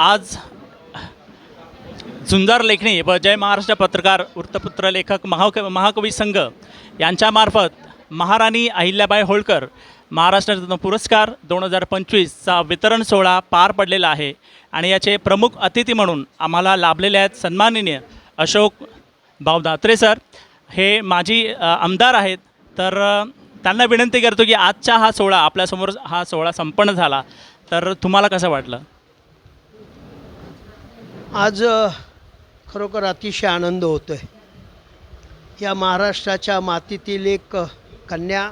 आज झुंजार लेखणी व जय महाराष्ट्र पत्रकार वृत्तपत्र लेखक महाक महाकवी संघ यांच्यामार्फत महाराणी अहिल्याबाई होळकर महाराष्ट्र रत्न पुरस्कार दोन हजार पंचवीसचा वितरण सोहळा पार पडलेला आहे. आणि याचे प्रमुख अतिथी म्हणून आम्हाला लाभलेले आहेत सन्माननीय अशोक भाऊ दात्रे सर. हे माजी आमदार आहेत. तर त्यांना विनंती करतो की आजचा हा सोहळा आपल्यासमोर हा सोहळा संपन्न झाला. तर तुम्हाला कसं वाटलं? आज खरोखर अतिशय आनंद होतो आहे या महाराष्ट्राच्या मातीतील एक कन्या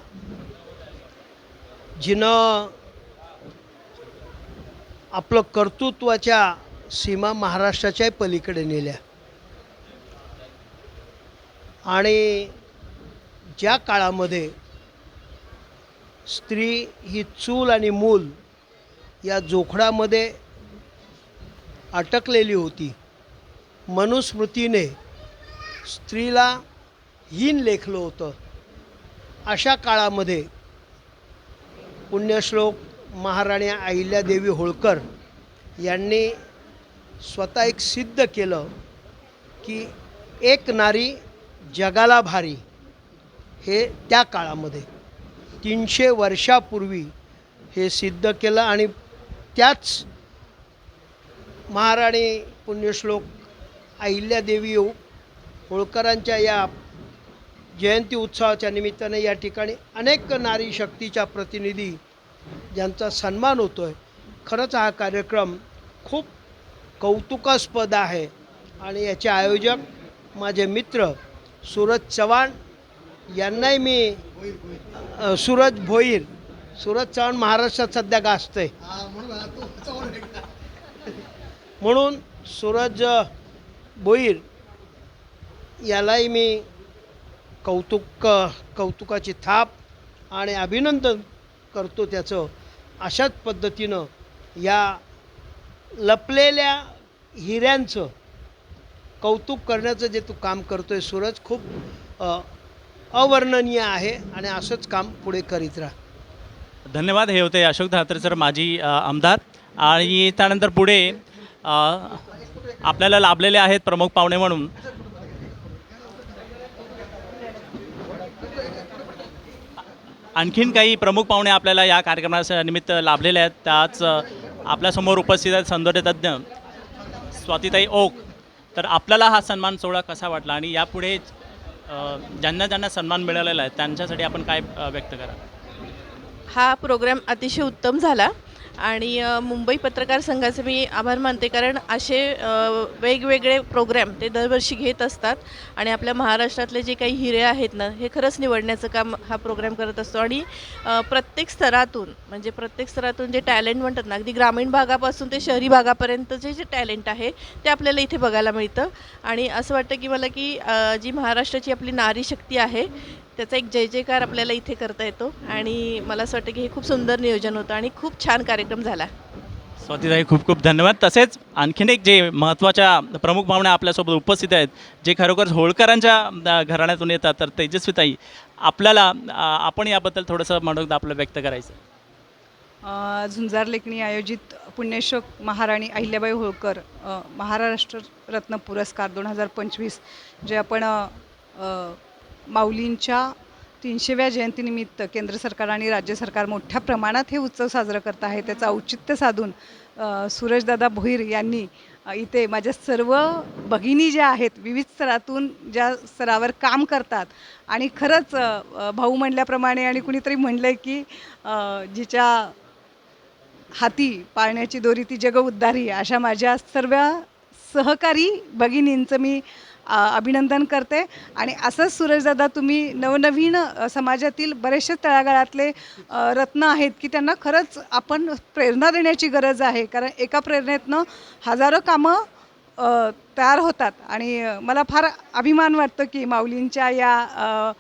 जिनं आपलं कर्तृत्वाच्या सीमा महाराष्ट्राच्याही पलीकडे नेल्या. आणि ज्या काळामध्ये स्त्री ही चूल आणि मूल या जोखडामध्ये अटकलेली होती. मनुस्मृतीने स्त्रीला हीन लेखलं होतं. अशा काळामध्ये पुण्यश्लोक महाराणी अहिल्यादेवी होळकर यांनी स्वतः एक सिद्ध केलं की एक नारी जगाला भारी हे त्या काळामध्ये. तीनशे वर्षापूर्वी हे सिद्ध केलं आणि त्याच महाराणी पुण्यश्लोक अहिल्यादेवी होळकरांच्या या जयंती उत्सवाच्या निमित्ताने या ठिकाणी अनेक नारी शक्तीच्या प्रतिनिधी ज्यांचा सन्मान होतो आहे खरंच हा कार्यक्रम खूप कौतुकास्पद आहे आणि याचे आयोजक माझे मित्र सूरज चव्हाण यांनाही मी सूरज भोईर सूरज चव्हाण महाराष्ट्रात सध्या गाजतं आहे म्हणून सूरज भोईर यालाही मी कौतुक कौतुकाची थाप आणि अभिनंदन करतो त्याचं. अशाच पद्धतीनं या लपलेल्या हिऱ्यांचं कौतुक करण्याचं जे तू काम करतो आहे सूरज खूप अवर्णनीय आहे आणि असंच काम पुढे करीत राहा. धन्यवाद. हे होते अशोक धात्रे सर माजी आमदार. आणि त्यानंतर पुढे आपल्याला लाभलेले आहेत प्रमुख पाहुणे म्हणून. आणखीन काही प्रमुख पाहुणे आपल्याला या कार्यक्रमाच्या निमित्त लाभलेले आहेत. त्याच आपल्यासमोर उपस्थित आहेत सौंदर्यतज्ञ स्वातीताई ओक. तर आपल्याला हा सन्मान सोहळा कसा वाटला आणि यापुढे ज्यांना ज्यांना सन्मान मिळालेला आहे त्यांच्यासाठी आपण काय व्यक्त करा हा प्रोग्राम अतिशय उत्तम झाला. आणि मुंबई पत्रकार संघाचे मी आभार मानते. कारण असे वेगवेगळे प्रोग्रॅम ते दरवर्षी घेत असतात आणि आपल्या महाराष्ट्रातले जे काही हिरे आहेत ना हे खरंच निवडण्याचं काम हा प्रोग्रॅम करत असतो. आणि प्रत्येक स्तरातून म्हणजे प्रत्येक स्तरातून जे टॅलेंट म्हणतात ना अगदी ग्रामीण भागापासून ते शहरी भागापर्यंत जे जे टॅलेंट आहे ते आपल्याला इथे बघायला मिळतं. आणि असं वाटतं की मला की जी महाराष्ट्राची आपली नारी शक्ती आहे त्याचा एक जय जयकार आपल्याला इथे करता येतो. आणि मला असं वाटतं की हे खूप सुंदर नियोजन होतं आणि खूप छान कार्यक्रम झाला. स्वातीताई खूप खूप धन्यवाद. तसेच आणखीन एक जे महत्त्वाच्या प्रमुख भावना आपल्यासोबत उपस्थित आहेत जे खरोखर होळकरांच्या घराण्यातून येतात तर तेजस्वीताई आपल्याला आपण याबद्दल थोडंसं म्हणून आपलं व्यक्त करायचं. अ, झुंजार लेखणी आयोजित पुण्यश्लोक महाराणी अहिल्याबाई होळकर महाराष्ट्र रत्न पुरस्कार दोन हजार पंचवीस जे आपण माऊलींच्या तीनशेव्या जयंतीनिमित्त केंद्र सरकार आणि राज्य सरकार मोठ्या प्रमाणात हे उत्सव साजरा करत आहे. त्याचं औचित्य साधून सूरजदादा भोईर यांनी इथे माझ्या सर्व भगिनी ज्या आहेत विविध स्तरातून ज्या स्तरावर काम करतात आणि खरंच भाऊ म्हणल्याप्रमाणे आणि कुणीतरी म्हणलं की जिच्या हाती पाळण्याची दोरी ती जग उद्धारी अशा माझ्या सर्व सहकारी भगिनींचं मी अभिनंदन करते. आणि असंच सूरजदादा तुम्ही नवनवीन समाजातील बरेचसे तळागाळातले रत्न आहेत की त्यांना खरंच आपण प्रेरणा देण्याची गरज आहे. कारण एका प्रेरणेतनं हजारो कामं तयार होतात. आणि मला फार अभिमान वाटतो की माऊलींच्या या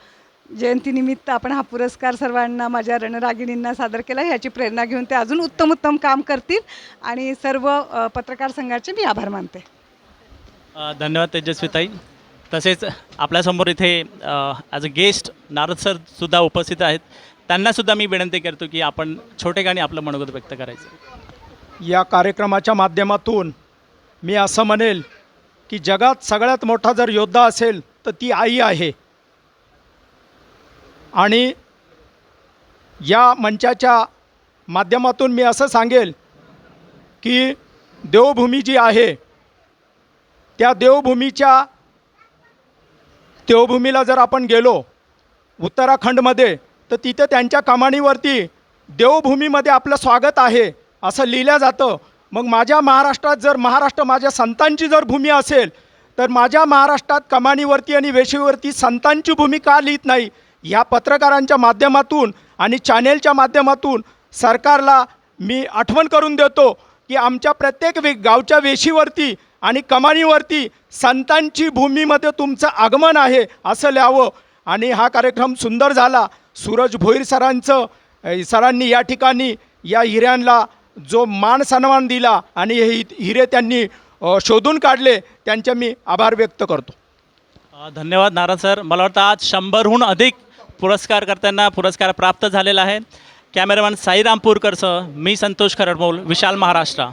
जयंतीनिमित्त आपण हा पुरस्कार सर्वांना माझ्या रणरागिणींना सादर केला. ह्याची प्रेरणा घेऊन ते अजून उत्तम उत्तम काम करतील. आणि सर्व पत्रकार संघाचे मी आभार मानते. धन्यवाद तेजस्वीताई. तसेच आपल्यासमोर इथे as a guest Narad sir सुद्धा उपस्थित आहेत. त्यांनासुद्धा मी विनंती करतो की आपण छोटे गाणी आपलं मनोगत व्यक्त करायचं. या कार्यक्रमाच्या माध्यमातून मी असं म्हणेल की जगात सगळ्यात मोठा जर योद्धा असेल तर ती आई आहे. आणि या मंचाच्या माध्यमातून मी असं सांगेल की देवभूमी जी आहे त्या देवभूमीच्या देवभूमीला जर आपण गेलो उत्तराखंडमध्ये तर तिथे त्यांच्या कमानीवरती देवभूमीमध्ये आपलं स्वागत आहे असं लिहिलं जातं. मग माझ्या महाराष्ट्रात जर महाराष्ट्र माझ्या संतांची जर भूमी असेल तर माझ्या महाराष्ट्रात कमानीवरती आणि वेशीवरती संतांची भूमी का लिहित नाही? ह्या पत्रकारांच्या माध्यमातून आणि चॅनेलच्या माध्यमातून सरकारला मी आठवण करून देतो की आमच्या प्रत्येक वे गावच्या वेशीवरती आणि कमानीवरती संतांची भूमीमध्ये तुमचं आगमन आहे असं लिहावं आणि हा कार्यक्रम सुंदर झाला. सूरज भोईर सरांचं सरांनी या ठिकाणी या हिऱ्यांना जो मान सन्मान दिला आणि हे हिरे त्यांनी शोधून काढले त्यांचे मी आभार व्यक्त करतो. धन्यवाद नारायण सर. मला वाटतं आज शंभरहून अधिक पुरस्कारकर्त्यांना पुरस्कार प्राप्त झालेला आहे. कॅमेरामॅन साईराम पूरकरसह मी संतोष खरडमोल विशाल महाराष्ट्र.